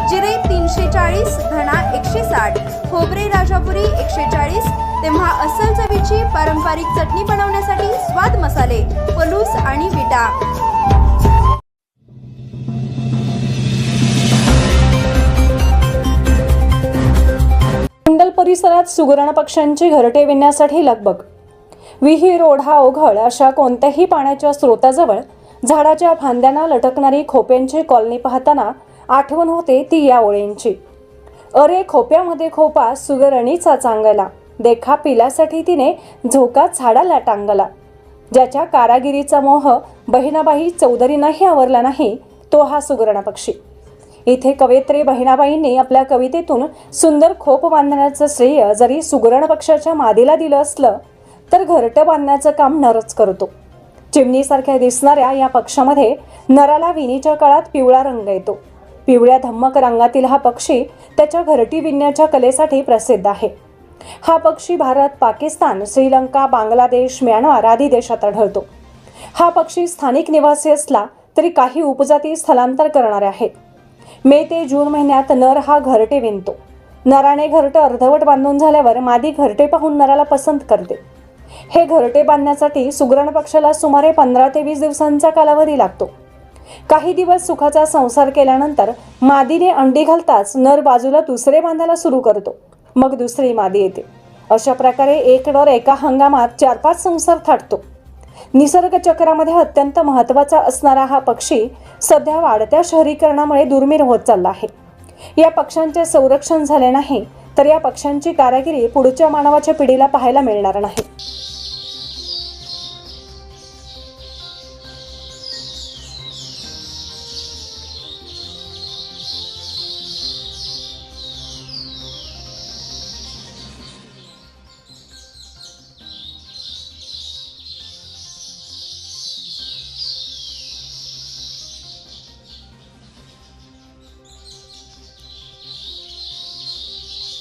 जिरे तीनशे चाळीस धणा एकशे साठ खोबरे राजापुरी एकशे चाळीस तेव्हा अस्सल चवीची पारंपरिक चटणी बनवण्यासाठी स्वाद मसाले पलूस आणि विटा. परिसरात सुगरण पक्ष्यांची घरटे विणण्यासाठी लगबग. विहीर ओढा ओघळ अशा कोणत्याही पाण्याच्या स्रोताजवळ झाडाच्या फांद्यांना लटकणारी खोप्यांची कॉलनी पाहताना आठवण होते ती या ओळींची. अरे खोप्यामध्ये खोपा सुगरणीचा चांगला. देखा पिलासाठी तिने झोका झाडाला टांगला. ज्याच्या कारागिरीचा मोह बहिणाबाई चौधरींनाही आवरला नाही तो हा सुगरण पक्षी. इथे कवयित्री बहिणाबाईंनी आपल्या कवितेतून सुंदर खोप बांधण्याचं श्रेय जरी सुगरण पक्षाच्या मादीला दिलं असलं तर घरटं बांधण्याचं काम नरच करतो. चिमणीसारख्या दिसणाऱ्या या पक्षामध्ये नराला विणीच्या काळात पिवळा रंग येतो. पिवळ्या धम्मक रंगातील हा पक्षी त्याच्या घरटी विणण्याच्या कलेसाठी प्रसिद्ध आहे. हा पक्षी भारत पाकिस्तान श्रीलंका बांगलादेश म्यानमार आदी देशात आढळतो. हा पक्षी स्थानिक निवासी असला तरी काही उपजाती स्थलांतर करणारे आहेत. मे ते जून महिन्यात नर हा घरटे विणतो. नराने घरटं अर्धवट बांधून झाल्यावर मादी घरटे पाहून नराला पसंत करते. हे घरटे बांधण्यासाठी सुगरण पक्षाला सुमारे पंधरा ते वीस दिवसांचा कालावधी लागतो. काही दिवस सुखाचा संसार केल्यानंतर मादीने अंडी घालताच नर बाजूला दुसरे बांधायला सुरू करतो. मग दुसरी मादी येते. अशा प्रकारे एक नर एका हंगामात चार पाच संसार थाटतो. निसर्गचक्रामध्ये अत्यंत महत्त्वाचा असणारा हा पक्षी सध्या वाढत्या शहरीकरणामुळे दुर्मिळ होत चालला आहे. या पक्ष्यांचे संरक्षण झाले नाही तर या पक्ष्यांची कारागिरी पुढच्या मानवाच्या पिढीला पाहायला मिळणार नाही.